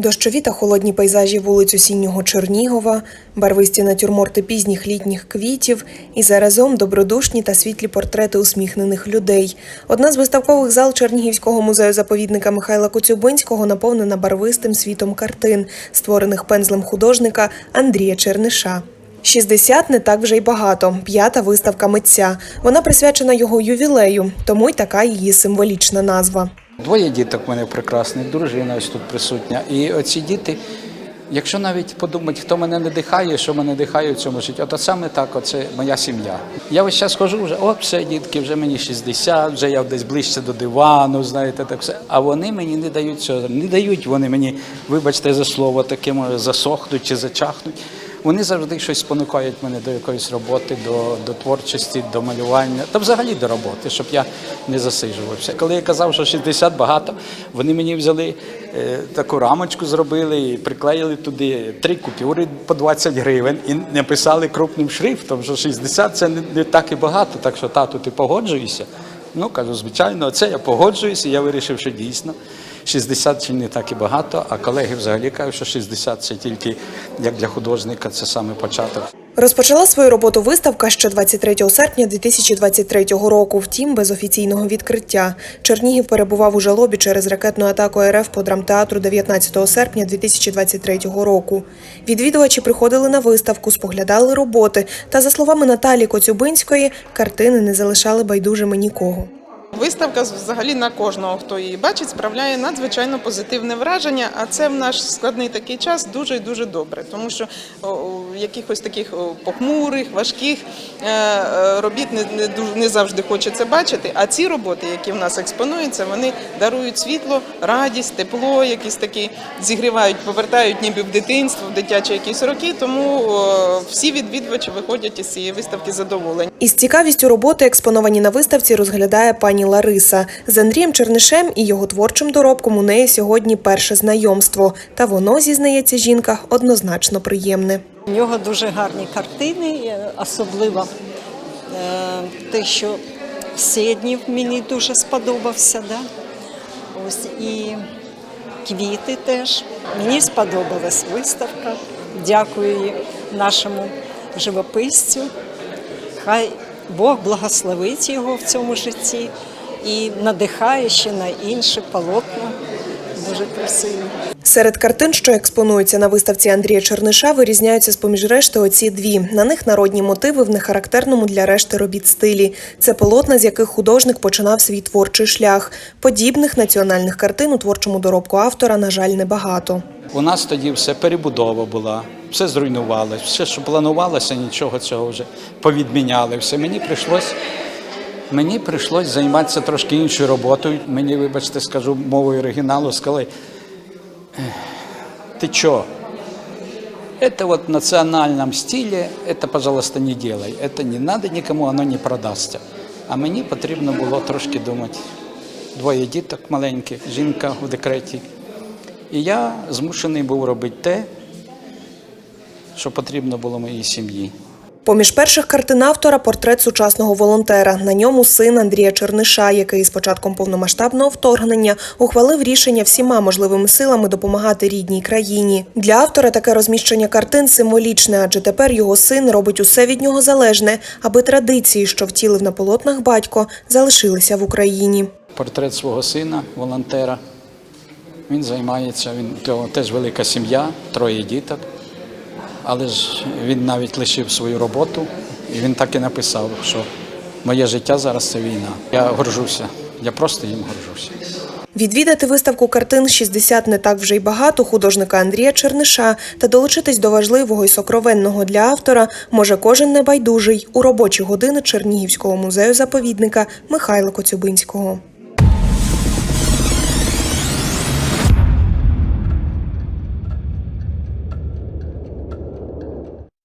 Дощові та холодні пейзажі вулиць осіннього Чернігова, барвисті натюрморти пізніх літніх квітів і заразом добродушні та світлі портрети усміхнених людей. Одна з виставкових зал Чернігівського музею-заповідника Михайла Коцюбинського наповнена барвистим світом картин, створених пензлем художника Андрія Черниша. 60 не так вже й багато. П'ята виставка митця. Вона присвячена його ювілею, тому й така її символічна назва. Двоє діток в мене прекрасних, дружина ось тут присутня. І оці діти, якщо навіть подумати, хто мене надихає, що мене надихає в цьому житті, от саме так, оце моя сім'я. Я весь час хожу вже, о, все, дітки, вже мені 60, вже я десь ближче до дивану, знаєте, так все. А вони мені не дають цього, не дають вони мені, вибачте за слово, таке може засохнуть чи зачахнуть. Вони завжди щось спонукають мене до якоїсь роботи, до, до творчості, до малювання та взагалі до роботи, щоб я не засиджувався. Коли я казав, що 60 багато, вони мені взяли е, таку рамочку, зробили і приклеїли туди три купюри по 20 гривень і написали крупним шрифтом, що 60 це не, не так і багато. Так що тату, ти погоджуєшся? Ну кажу, звичайно, це я погоджуюся. Я вирішив, що дійсно. 60 чи не так і багато, а колеги взагалі кажуть, що 60 це тільки як для художника, це саме початок. Розпочала свою роботу виставка ще 23 серпня 2023 року, втім без офіційного відкриття. Чернігів перебував у жалобі через ракетну атаку РФ по драмтеатру 19 серпня 2023 року. Відвідувачі приходили на виставку, споглядали роботи, та, за словами Наталі Коцюбинської, картини не залишали байдужими нікого. Виставка взагалі на кожного, хто її бачить, справляє надзвичайно позитивне враження. А це в наш складний такий час дуже і дуже добре, тому що якихось таких похмурих, важких е, е, робіт не дуже не завжди хочеться бачити. А ці роботи, які в нас експонуються, вони дарують світло, радість, тепло, якісь такі зігрівають, повертають ніби в дитинство, в дитячі якісь роки. Тому всі відвідувачі виходять із цієї виставки задоволені. Із цікавістю роботи, експоновані на виставці, розглядає пані Лариса. З Андрієм Чернишем і його творчим доробком у неї сьогодні перше знайомство. Та воно, зізнається жінка, однозначно приємне. У нього дуже гарні картини, е, особливо е, те, що Седнів мені дуже сподобався. Да? Ось і квіти теж. Мені сподобалась виставка. Дякую нашому живописцю. Хай Бог благословить його в цьому житті і надихає ще на інші полотна. Дуже красиві. Серед картин, що експонуються на виставці Андрія Черниша, вирізняються з-поміж решти оці дві. На них народні мотиви в нехарактерному для решти робіт стилі. Це полотна, з яких художник починав свій творчий шлях. Подібних національних картин у творчому доробку автора, на жаль, небагато. У нас тоді все перебудова була, все зруйнувалося, все, що планувалося, нічого цього вже повідміняли. Все мені прийшлось Мені прийшлось займатися трошки іншою роботою. Мені, вибачте, скажу мовою оригіналу, сказали, «Ех, ти чо? Это вот в национальном стиле, это, пожалуйста, не делай. Это не надо никому, оно не продасться. А мені потрібно було трошки думати. Двоє діток маленьких, жінка в декреті. І я змушений був робити те, що потрібно було моїй сім'ї. Поміж перших картин автора портрет сучасного волонтера. На ньому син Андрія Черниша, який з початком повномасштабного вторгнення ухвалив рішення всіма можливими силами допомагати рідній країні. Для автора таке розміщення картин символічне, адже тепер його син робить усе від нього залежне, аби традиції, що втілив на полотнах батько, залишилися в Україні. Портрет свого сина, волонтера. Він займається, він теж велика сім'я, троє діток. Але ж він навіть лишив свою роботу, і він так і написав, що моє життя зараз це війна. Я горжуся, я просто їм горжуся. Відвідати виставку картин «60 не так вже й багато художника Андрія Черниша та долучитись до важливого і сокровенного для автора може кожен небайдужий у робочі години Чернігівського музею заповідника Михайла Коцюбинського.